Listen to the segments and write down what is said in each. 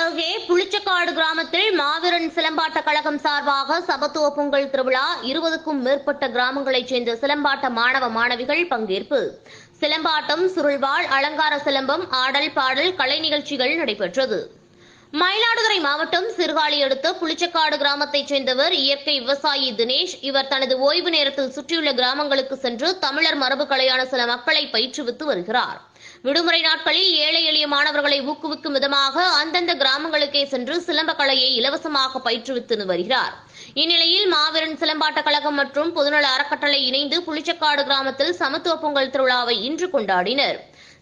அருகே புளிச்சக்காடு கிராமத்தில் மாவீரன் சிலம்பாட்ட கழகம் சார்பாக சபத்துவ பொங்கல் திருவிழா இருபதுக்கும் மேற்பட்ட கிராமங்களைச் சேர்ந்த சிலம்பாட்ட மாணவ மாணவிகள் பங்கேற்பு. சிலம்பாட்டம் சுருள்வாள் அலங்கார சிலம்பம் ஆடல் பாடல் கலை நிகழ்ச்சிகள் நடைபெற்றது. மயிலாடுதுறை மாவட்டம் சிறுகாலி அடுத்த புளிச்சக்காடு கிராமத்தைச் சேர்ந்தவர் இயற்கை விவசாயி தினேஷ். இவர் தனது ஓய்வு நேரத்தில் சுற்றியுள்ள கிராமங்களுக்கு சென்று தமிழர் மரபு கலையான சில மக்களை பயிற்றுவித்து வருகிறார். விடுமுறை நாட்களில் ஏழை எளிய மாணவர்களை ஊக்குவிக்கும் விதமாக அந்தந்த கிராமங்களுக்கே சென்று சிலம்ப கலையை இலவசமாக பயிற்றுவித்து வருகிறார். இந்நிலையில் மாவீரன் சிலம்பாட்ட கழகம் மற்றும் பொதுநல அறக்கட்டளை இணைந்து புளிச்சக்காடு கிராமத்தில் சமத்துவ பொங்கல் திருவிழாவை இன்று கொண்டாடினர்.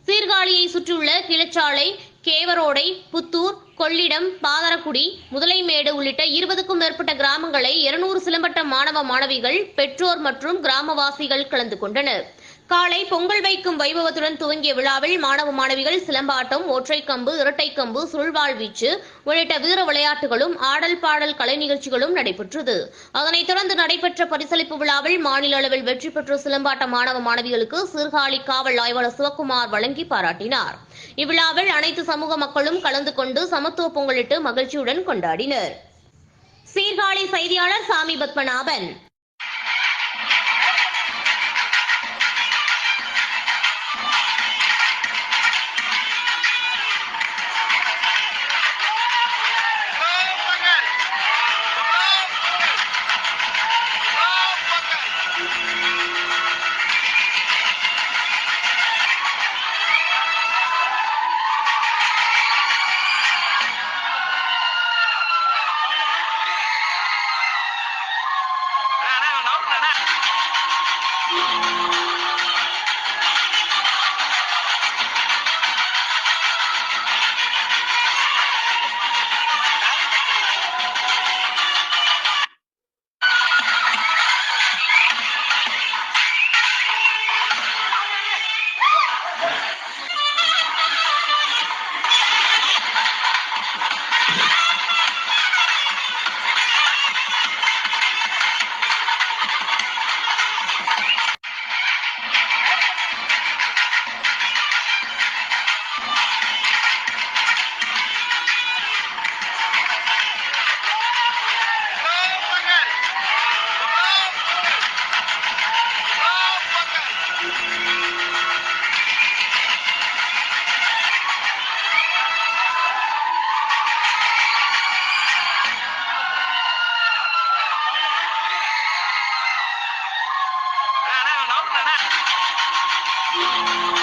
சீர்காழியை சுற்றியுள்ள கிளச்சாலை கேவரோடை புத்தூர் கொள்ளிடம் பாதரக்குடி முதலைமேடு உள்ளிட்ட இருபதுக்கும் மேற்பட்ட கிராமங்களை இருநூறு சிலம்பட்ட மாணவ மாணவிகள் பெற்றோர் மற்றும் கிராமவாசிகள் கலந்து கொண்டனர். காலை பொங்கல் வைக்கும் வைபவத்துடன் துவங்கிய விழாவில் மாணவ மாணவிகள் சிலம்பாட்டம் ஒற்றைக்கம்பு இரட்டைக்கம்பு சுருள்வாள் வீச்சு உள்ளிட்ட வீர விளையாட்டுகளும் ஆடல் பாடல் கலை நிகழ்ச்சிகளும் நடைபெற்றது. அதனைத் தொடர்ந்து நடைபெற்ற பரிசளிப்பு விழாவில் மாநில அளவில் வெற்றி பெற்ற சிலம்பாட்ட மாணவ மாணவிகளுக்கு சீர்காழி காவல் ஆய்வாளர் சிவக்குமார் வழங்கி பாராட்டினார். இவ்விழாவில் அனைத்து சமூக மக்களும் கலந்து கொண்டு சமத்துவ பொங்கலிட்டு மகிழ்ச்சியுடன் கொண்டாடினர். சீர்காழி செய்தியாளர் சாமி பத்மநாபன். Thank you.